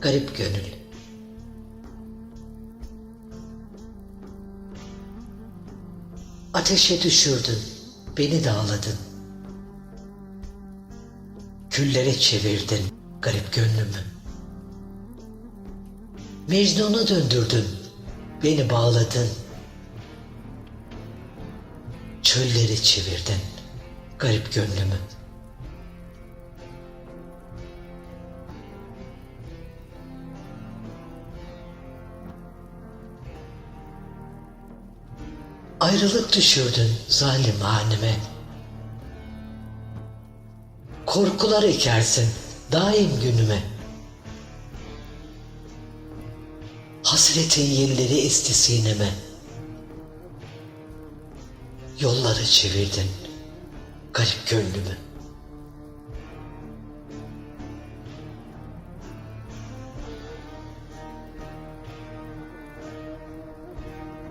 Garip gönül. Ateşe düşürdün, beni dağladın. Küllere çevirdin garip gönlümü. Mecnun'a döndürdün, beni bağladın. Çöllere çevirdin garip gönlümü. Ayrılık düşürdün zalim hanime. Korkular ekersin daim günüme. Hasretin yelleri esti sineme. Yolları çevirdin garip gönlümü.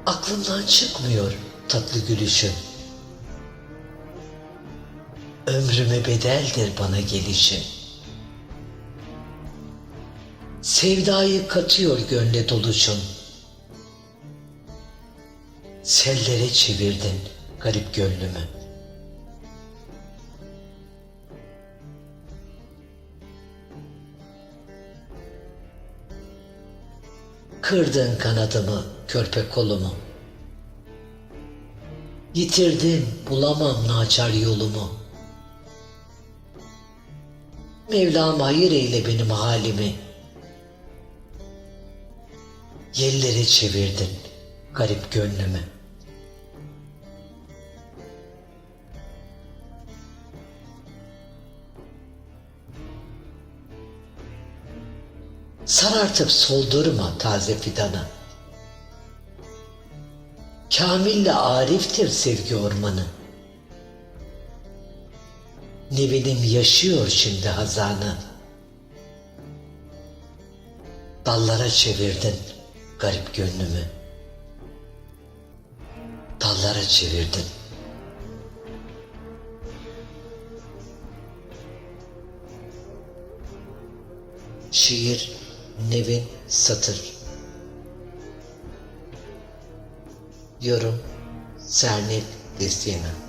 Aklımdan çıkmıyor tatlı gülüşün. Ömrüme bedeldir bana gelişin. Sevdayı katıyor gönle doluşun. Sellere çevirdin garip gönlümü. Kırdın kanadımı, körpe kolumu. Yitirdim, bulamam naçar yolumu. Mevlam hayır eyle benim halimi. Yellere çevirdin garip gönlümü. Sarartıp soldurma taze fidanı. Kamille ariftir sevgi ormanı. Ne yaşıyor şimdi hazanı. Dallara çevirdin garip gönlümü. Dallara çevirdin. Şiir Nevin Satır. Yorum Sernil Destina